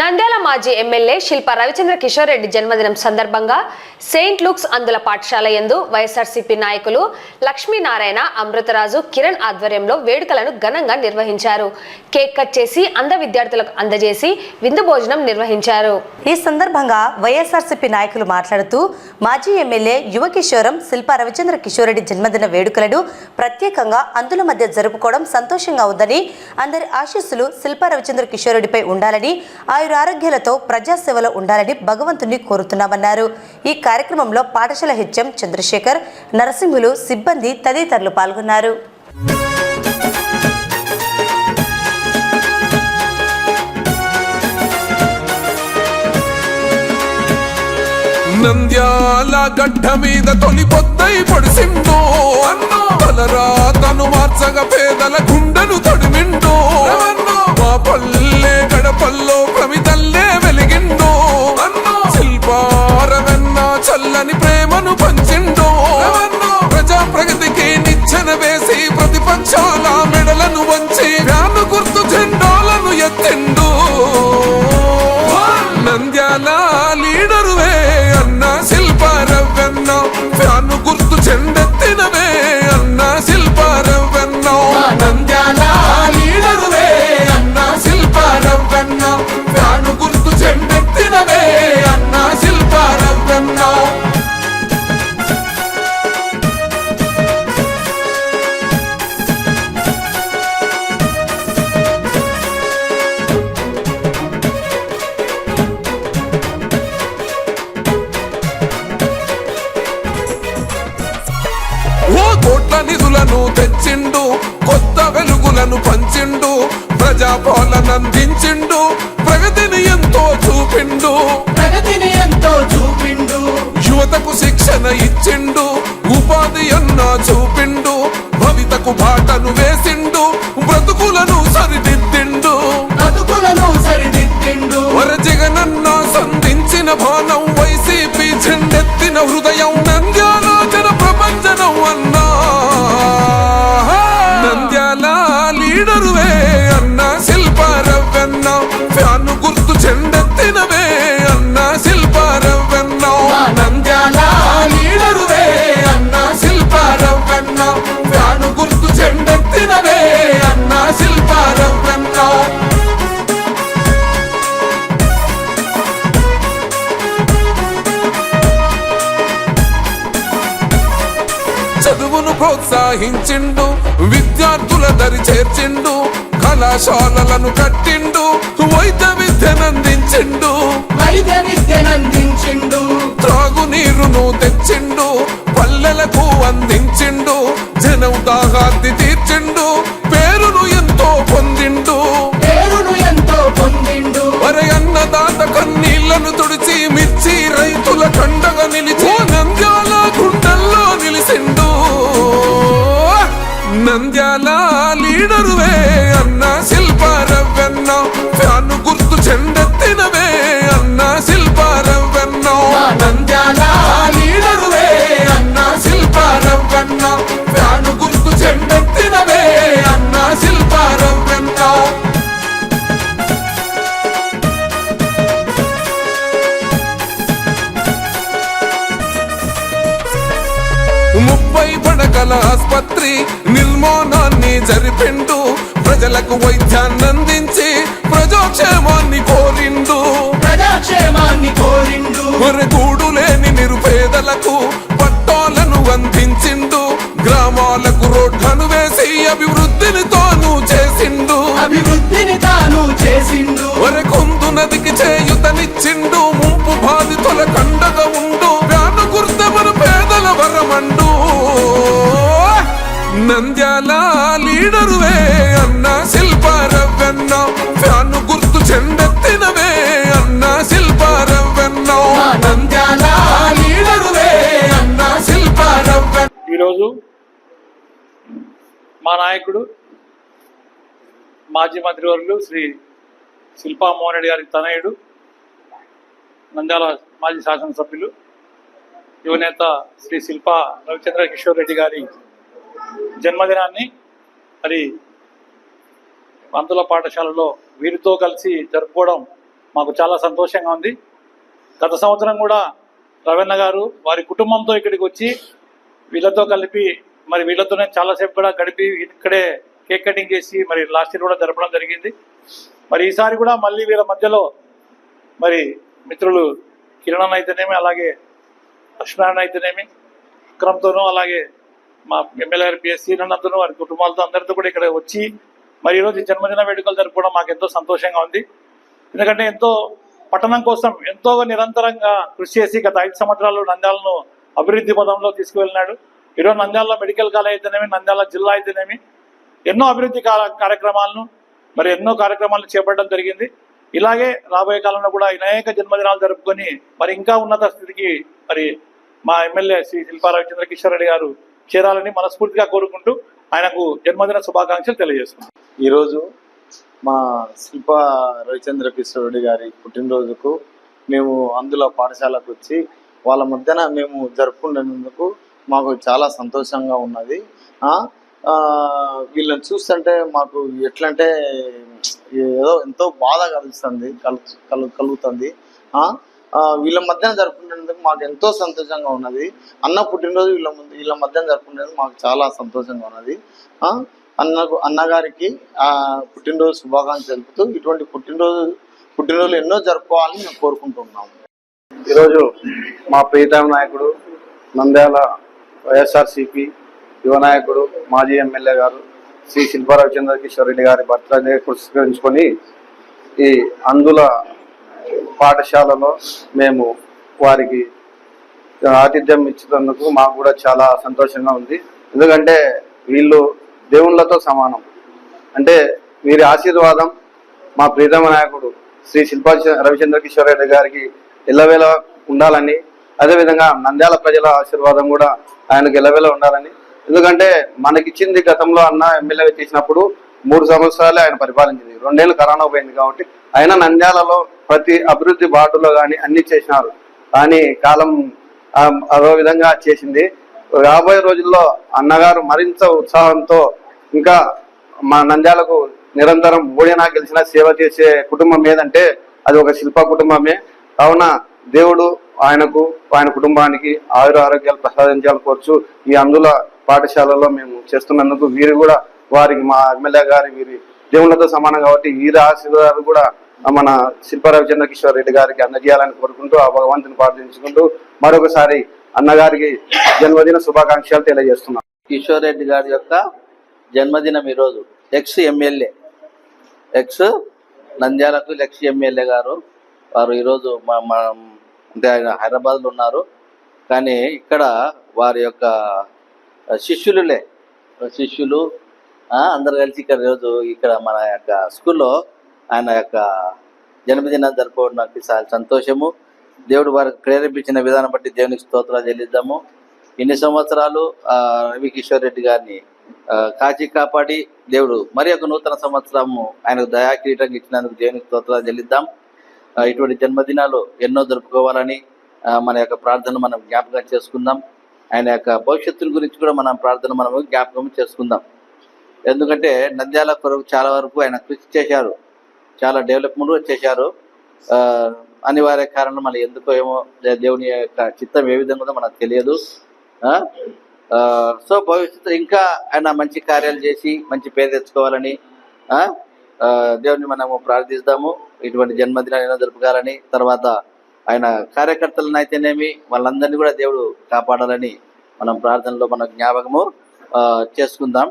నంద్యాల మాజీ ఎమ్మెల్యే శిల్ప రవిచంద్ర కిషోర్ రెడ్డి జన్మదినం సందర్భంగా సెయింట్ లూక్స్ అందుల పాఠశాల యందు వైఎస్ఆర్సీపీ నాయకులు లక్ష్మీనారాయణ అమృతరాజు కిరణ్ ఆధ్వర్యంలో వేడుకలను ఘనంగా నిర్వహించారు. కేక్ కట్ చేసి అంధ విద్యార్థులకు అందజేసి విందు భోజనం నిర్వహించారు. ఈ సందర్భంగా వైఎస్ఆర్సీపీ నాయకులు మాట్లాడుతూ మాజీ ఎమ్మెల్యే యువ కిషోరం శిల్ప రవిచంద్ర కిషోరెడ్డి జన్మదిన వేడుకలను ప్రత్యేకంగా అందుల మధ్య జరుపుకోవడం సంతోషంగా ఉందని అందరి ఆశీస్సులు శిల్పా రవిచంద్ర కిషోరెడ్డిపై ఉండాలని ఆయుర ఆరోగ్యాలతో ప్రజాసేవలో ఉండాలని భగవంతుని కోరుతున్నామన్నారు. ఈ కార్యక్రమంలో పాఠశాల హెచ్ఎం చంద్రశేఖర్ నరసింహులు సిబ్బంది తదితరులు పాల్గొన్నారు. నంద్యాల గడ్డ మీద తొలి పొద్దై పొడిసిండో అన్నో. తలరా తను మార్చగ పేదల గుండెను తొడిమిండో మా పల్లె గడపల్లో తెచ్చిండు కొత్త వెలుగులను పంచిండు ప్రజాపాలనందించిండు ప్రగతిని ఎంతో చూపిండు. ప్రగతిని ఎంతో చూపిండు. యువతకు శిక్షణ ఇచ్చిండు ఉపాధి అన్న చూపిండు భవితకు బాటను వేసిండు బ్రతుకులను సరిదిద్దిండు. బతుకులను సరిదిద్దిండు. వర జగనన్న సంధించిన బాణం చదువును ప్రోత్సహించిండు విద్యార్థుల దరి చేర్చిండు కళాశాలలను కట్టిండు వైద్య విద్యనందించిండు వైద్య విద్యనందించిండు త్రాగునీరును తెచ్చిండు పల్లెలకు అందించిండు జనం దాహార్ది లీడరువే అన్న శిల్పారవ్వెన్న ఫ్యాను గుర్తు చెండెత్తినవే అన్న శిల్పారవ్వెన్న లీడరువే అన్న శిల్పారవ్వెన్న ఫ్యాను గుర్తు చెండెత్తినవే అన్న శిల్పారవ్వెన్న ముప్పై పడకల ఆస్పత్రి ప్రజలకు వైద్యాన్ని అందించి ప్రజాక్షేమాన్ని మా నాయకుడు మాజీ మంత్రివర్యులు శ్రీ శిల్పా మోహన్ రెడ్డి గారి తనయుడు నంద్యాల మాజీ శాసనసభ్యులు యువనేత శ్రీ శిల్పా రవిచంద్ర కిషోర్ రెడ్డి గారి జన్మదినాన్ని మరి అందుల పాఠశాలలో వీరితో కలిసి జరుపుకోవడం మాకు చాలా సంతోషంగా ఉంది. గత సంవత్సరం కూడా రవీణ గారు వారి కుటుంబంతో ఇక్కడికి వచ్చి వీళ్ళతో కలిపి మరి వీళ్ళతోనే చాలాసేపు కూడా గడిపి ఇక్కడే కేక్ కటింగ్ చేసి మరి లాస్ట్ ఇయర్ కూడా జరపడం జరిగింది. మరి ఈసారి కూడా మళ్ళీ వీళ్ళ మధ్యలో మరి మిత్రులు కిరణ్ అయితేనేమి అలాగే లక్ష్మీనారాయణ అయితేనేమి విక్రమ్తోనూ అలాగే మా ఎమ్మెల్యే గారు పిఎస్ వారి కుటుంబాలతో అందరితో కూడా ఇక్కడ వచ్చి మరి ఈరోజు జన్మదిన వేడుకలు జరుపుకోవడం మాకు ఎంతో సంతోషంగా ఉంది. ఎందుకంటే ఎంతో పట్టణం కోసం ఎంతో నిరంతరంగా కృషి చేసి గత ఐదు సంవత్సరాలు నంద్యాలను అభివృద్ధి పదంలో తీసుకువెళ్ళినాడు. ఈరోజు నంద్యాలలో మెడికల్ కాలేజ్ అయితేనేమి నంద్యాల జిల్లా అయితేనేమి ఎన్నో అభివృద్ధి కార్యక్రమాలను మరి ఎన్నో కార్యక్రమాలను చేపట్టడం జరిగింది. ఇలాగే రాబోయే కాలంలో కూడా అనేక జన్మదినాలు జరుపుకొని మరి ఇంకా ఉన్నత స్థితికి మరి మా ఎమ్మెల్యే శ్రీ శిల్పా రవిచంద్ర రెడ్డి గారు చేరాలని మనస్ఫూర్తిగా కోరుకుంటూ ఆయనకు జన్మదిన శుభాకాంక్షలు తెలియజేస్తున్నాను ఈరోజు మా శిల్ప రవిచంద్ర కిషోర్ రెడ్డి గారి పుట్టినరోజుకు మేము అందులో పాఠశాలకు వచ్చి వాళ్ళ మధ్యన మేము జరుపుకునేందుకు మాకు చాలా సంతోషంగా ఉన్నది. వీళ్ళని చూస్తుంటే మాకు ఎట్లంటే ఏదో ఎంతో బాధ కలుగుతుంది కలు కలు కలుగుతుంది. వీళ్ళ మధ్యన జరుపుకునేందుకు మాకు ఎంతో సంతోషంగా ఉన్నది. అన్న పుట్టినరోజు వీళ్ళ ముందు వీళ్ళ మధ్యన జరుపుకునేందుకు మాకు చాలా సంతోషంగా ఉన్నది. అన్నకు అన్నగారికి పుట్టినరోజు శుభాకాంక్షలు తెలుపుతూ ఇటువంటి పుట్టినరోజు పుట్టినరోజులు ఎన్నో జరుపుకోవాలని మేము కోరుకుంటున్నాము. ఈరోజు మా ప్రీతమ నాయకుడు నంద్యాల వైఎస్ఆర్సిపి యువ నాయకుడు మాజీ ఎమ్మెల్యే గారు శ్రీ శిల్పారావు చంద్రకిషోర్ రెడ్డి గారి బర్త్డే పురస్కరించుకొని ఈ అందుల పాఠశాలలో మేము వారికి ఆతిథ్యం ఇచ్చినందుకు మాకు కూడా చాలా సంతోషంగా ఉంది. ఎందుకంటే వీళ్ళు దేవుళ్ళతో సమానం. అంటే వీరి ఆశీర్వాదం మా ప్రీతమ నాయకుడు శ్రీ శిల్పా రవిచంద్ర కిషోర్ రెడ్డి గారికి ఎల్లవేళ ఉండాలని అదేవిధంగా నంద్యాల ప్రజల ఆశీర్వాదం కూడా ఆయనకు ఎల్లవేళ ఉండాలని. ఎందుకంటే మనకిచ్చింది గతంలో అన్న ఎమ్మెల్యే చేసినప్పుడు మూడు సంవత్సరాలే ఆయన పరిపాలించింది. రెండేళ్ళు కరోనా పోయింది కాబట్టి ఆయన నంద్యాలలో ప్రతి అభివృద్ధి బాటలో కానీ అన్ని చేసినారు. కానీ కాలం అదో విధంగా చేసింది. రాబోయే రోజుల్లో అన్నగారు మరింత ఉత్సాహంతో ఇంకా మా నంద్యాలకు నిరంతరం ఓడినా గెలిచిన సేవ చేసే కుటుంబం ఏదంటే అది ఒక శిల్ప కుటుంబమే. కావున దేవుడు ఆయనకు ఆయన కుటుంబానికి ఆయుర ఆరోగ్యాలు ప్రసాదించాలని కోరుచు ఈ అందుల పాఠశాలలో మేము చేస్తున్నందుకు వీరు కూడా వారికి మా ఎమ్మెల్యే గారి వీరి దేవుళ్ళతో సమానం కాబట్టి వీరి ఆశీర్వాదాలు కూడా మన శిల్ప చంద్రకిషోర్ కిషోర్ రెడ్డి గారికి అందజేయాలని కోరుకుంటూ ఆ భగవంతుని ప్రార్థించుకుంటూ మరొకసారి అన్నగారికి జన్మదిన శుభాకాంక్షలు తెలియజేస్తున్నాం. కిషోర్ రెడ్డి గారి యొక్క జన్మదినం ఈరోజు. Ex MLA. ఎక్స్ నంద్యాలకు ఎక్స్ ఎమ్మెల్యే గారు. వారు ఈరోజు మా మా అంటే ఆయన హైదరాబాద్లో ఉన్నారు. కానీ ఇక్కడ వారి యొక్క శిష్యులులే. శిష్యులు అందరు కలిసి ఇక్కడ రోజు ఇక్కడ మన యొక్క స్కూల్లో ఆయన యొక్క జన్మదినాన్ని జరుపుకోవడం నాకు చాలా సంతోషము. దేవుడు వారికి ప్రేరేపించిన విధానం బట్టి దేవునికి స్తోత్రాలు చెల్లిద్దాము. ఇన్ని సంవత్సరాలు రవికిషోర్ రవి రెడ్డి గారిని కాచి కాపాడి దేవుడు మరి ఒక నూతన సంవత్సరము ఆయనకు దయా ఇచ్చినందుకు దేవునికి స్తోత్రాలు చెల్లిద్దాం. ఇటువంటి జన్మదినాలు ఎన్నో జరుపుకోవాలని మన యొక్క ప్రార్థన మనం జ్ఞాపకం చేసుకుందాం. ఆయన యొక్క భవిష్యత్తుల గురించి కూడా మనం ప్రార్థన మనము జ్ఞాపకం చేసుకుందాం. ఎందుకంటే నంద్యాల కొరకు చాలా వరకు ఆయన కృషి చేశారు. చాలా డెవలప్మెంట్ కూడా చేశారు. అనివార్య కారణం మన ఎందుకో ఏమో దేవుని యొక్క చిత్తం ఏ విధంగా ఉందో మనకు తెలియదు. ఆ? సో భవిష్యత్తు ఇంకా ఆయన మంచి కార్యాలు చేసి మంచి పేరు తెచ్చుకోవాలని ఆ, దేవుని మనము ప్రార్థిస్తాము. ఇటువంటి జన్మదినాన్ని జరుపుకోవాలని తర్వాత ఆయన కార్యకర్తలను అయితేనేమి వాళ్ళందరినీ కూడా దేవుడు కాపాడాలని మనం ప్రార్థనలో మన జ్ఞాపకము ఆ, చేసుకుందాం.